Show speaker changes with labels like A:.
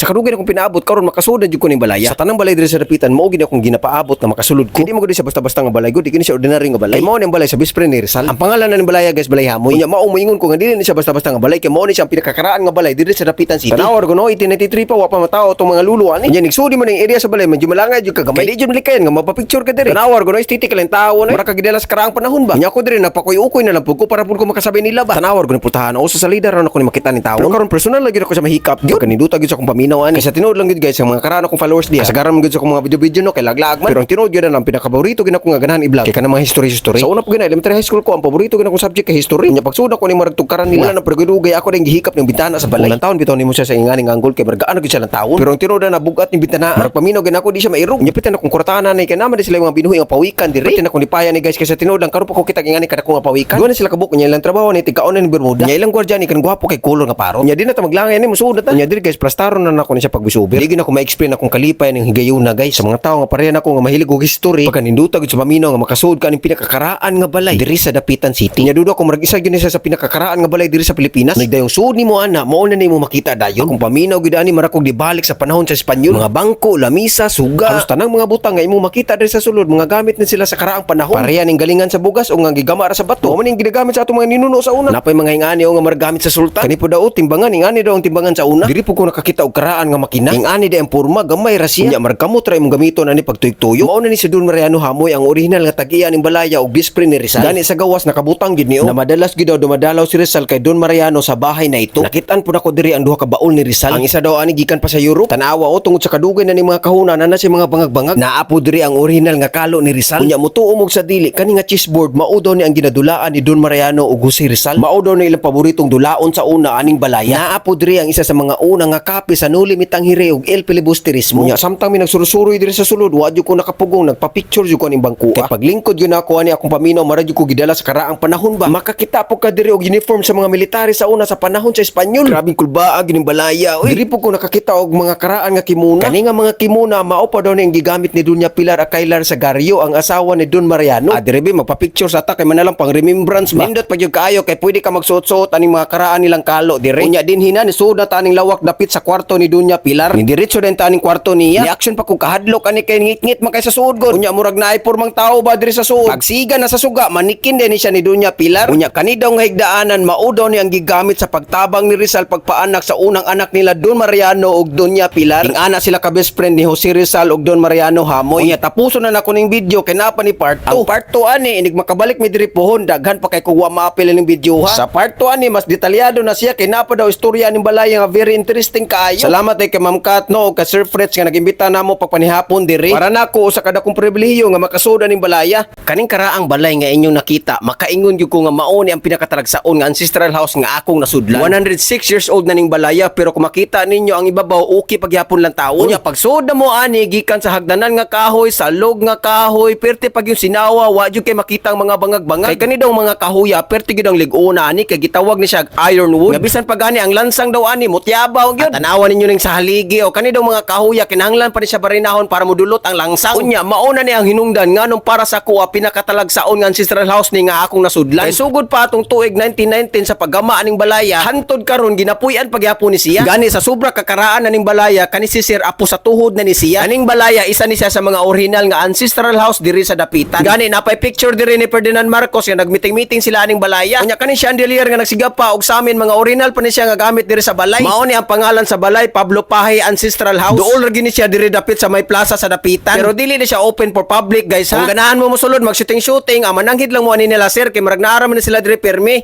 A: Sa kadugay akong pinaabot karon makasulod jud ko ning balaya. Sa tanang balay diri sa dapitan mao gid akong ginapaabot na makasulod ko. Hindi mo gud siya basta-basta nga balay gud, kini siya ordinary nga balay. Kay mao ning balay sa Bispre ni Rizal. Ang pangalan na ning balaya guys, balay hamoy. Nya mao moingon ko nga dili ni siya basta-basta nga balay kay mao ni siya ang pinakakaraan nga balay diri sa dapitan city. Tanawar ko no 1893 pa wa pa matao tong mga luluan. Nya nigsudi man ning area sa balay medyo malangay jud ka gamay. Kay di jud malikayan nga mapapicture ka diri. Tanawar ko no estetik lang tawo na. Mura ka gidelas karaang panahon ba. Nya ko diri napakuy-ukoy na lang pud ko para pud ko makasabi nila ba. Tanawar ko ni putahan o sa salida ron ako ni makita ni tawo. Karon personal lagi ako sa mahikap. Di kaniduta gid sa akong paminaw ani. Kay sa tinuod lang gid guys ang mga karaan akong followers diha. Kasagaran mo gid sa mga video-video no kay laglag man. Pero ang tinuod gid na ang pinakapaborito gid ako nga ganahan i-vlog kay kanang mga history history. Sa una po gina elementary high school ko ang paborito gid akong subject kay history. Nya pagsud ko ni marag tugkaran nila. Na pergudugay ako ning gihikap ng bintana sa balay. Ulang taon bitaw nimo siya sa inganing angle kay margaan gid siya ng taon. Pero ang tinuod na bugat ning bintana. Marag paminaw gid ako di siya mairog. Nya pitan akong kurtanan ni kay naman sila mga binuhi ang pawikan diri. Pitan akong nipaya ni guys kay sa tinuod lang karon pa ko kita ingani kada ko nga pawikan. Duwa na sila kabuk nya ilang trabaho ni tigaon ni Bermuda. Nya ilang gwardiya ni kan gwapo kay color nga paro. Nya di na ta maglangay ni musuod na. Nya diri guys plastaron na nako ni siya pagbisubir. Di gyud ako ma-explain akong kalipay ning higayuna guys sa mga tawo nga pareha nako nga mahilig og history. Pagka ninduta gud sa paminaw nga makasuod ka ning pinakakaraan nga balay diri sa Dapitan City. Nya dudo ako marag isa gyud ni sa pinakakaraan nga balay diri sa Pilipinas. Nagdayong suod nimo ana, mao na nimo makita dayon. Kung paminaw gid ani marakog dibalik sa panahon sa Espanyol. Mga bangko, lamisa, suga, halos tanang mga butang nga imo makita diri sa sulod, mga gamit na sila sa karaang panahon. Pareha ning galingan sa bugas o nga gigamara sa bato. Mao ginagamit sa atong mga ninuno sa una. Napay mga ingani o nga margamit sa sultan. Kani po daw timbangan ingani daw ang timbangan sa una. Diri po ko nakakita og karaan nga makina. Ingani day ang porma gamay ra siya. Nya markamot ra imong gamiton ani pagtuyok-tuyok. Mao na ni si Don Mariano Hamoy ang original nga tagiya ning balaya og bispre ni Rizal. Gani sa gawas nakabutang gid niyo. Na madalas gid daw dumadalaw si Rizal kay Don Mariano sa bahay na ito. Nakitaan po nako diri ang duha ka baul ni Rizal. Ang isa daw ani gikan pa sa Europe. Tanawa o tungod sa kadugay na ni mga kahuna na na si mga bangag-bangag. Naa po diri ang original nga kalo ni Rizal. Unya mutuo og sa dili kani nga chessboard mao daw ni ang ginadulaan ni Don Mariano ug Jose Rizal. Mao daw ni ilang paboritong dulaon sa una aning balaya. Naa po diri ang isa sa mga una nga kape sa Nuli Mitang Hire ug El Filibusterismo. Unya samtang mi nagsurusuroy diri sa sulod, wa jud ko nakapugong nagpa-picture jud ko aning bangko. Kay paglingkod yun ako ani akong paminaw mara jud ko gidala sa karaang panahon ba. Makakita po ka diri og uniform sa mga military sa una sa panahon sa Espanyol. Grabing kulbaa gining balaya. Uy, diri po ko nakakita og mga karaan nga kimuna. Kani nga mga kimuna mao pa daw ni ang gigamit ni Dunya Pilar Akailar sa Garyo ang asawa ni Don Mariano. Ah, diri ba magpa-picture sa ta kay manalang pang remembrance ba. Nindot pa gyud kaayo kay pwede ka magsuot-suot aning mga karaan nilang kalo diri. Unya din hina ni suod na ta aning lawak dapit sa kwarto ni Dunya Pilar. Ni diretso din ta aning kwarto niya. Ni action pa kung kahadlok ani kay ngit-ngit man kay sa suod god. Unya murag naay pormang tao ba diri sa suod. Pagsiga na sa suga manikin din ni siya ni Dunya Pilar. Unya kani daw nga higdaanan mao daw ni ang gigamit sa pagtabang ni Rizal pagpaanak sa unang anak nila Don Mariano ug Dunya Pilar. Ing ana sila ka best friend ni Jose Rizal ug Don Mariano Hamoy. Unya tapuso na nako ning video kay napa ni part 2. Ang part 2 ani inig makabalik mi diri pohon daghan pa kay kuwa maapil ning video ha. Sa part 2 ani mas detalyado na siya kay napa daw istorya ning balaya nga very interesting kaayo. Salamat kay kay Ma'am Kat no kay Sir Fritz nga nagimbita namo pagpanihapon diri. Para nako sa kada kong pribilehiyo nga makasuda ning balaya. Kaning karaang balay nga inyong nakita makaingon gyud ko nga mao ni ang pinakatalagsaon nga ancestral house nga akong nasudlan. 106 years old na ning balaya pero kung makita ninyo ang ibabaw okay pagyapon lang taon. Unya pagsud na mo ani gikan sa hagdanan nga kahoy, sa log nga kahoy, perti pag yung sinawa wa jud kay makita ang mga bangag-bangag. Kay kani daw mga kahoya perti gid ang liguna ani kay gitawag ni siya iron wood. Nga bisan pa gani ang lansang daw ani mutyabaw gyud. At tanawan ninyo ning sa haligi o kani daw mga kahoya kinahanglan pa ni siya barinahon para modulot ang langsang. Unya mauna ni ang hinungdan nganong para sa kuha pinakatalagsaon nga ancestral house ni nga akong nasudlan. Kay sugod pa atong tuig 1919 sa paggama aning balaya hantod karon ginapuy-an pagyapon ni siya. Gani sa sobra kakaraan aning balaya kani si Sir Apo sa tuhod na ni siya. Aning balaya isa ni siya sa mga original nga ancestral house diri sa Dapitan. Gani napay picture diri ni Ferdinand Marcos nga nagmeeting-meeting sila aning balaya. Unya kani chandelier nga nagsigapa og sa amin mga original pa ni siya nga gamit diri sa balay. Mao ni ang pangalan sa balay Pablo Pahay Ancestral House. Dool ra gini siya diri dapit sa may plaza sa Dapitan. Pero dili na siya open for public guys ha. Kung ganahan mo mosulod mag shooting shooting, ah, mananghid lang mo ani nila sir kay marag naara man na sila diri permi.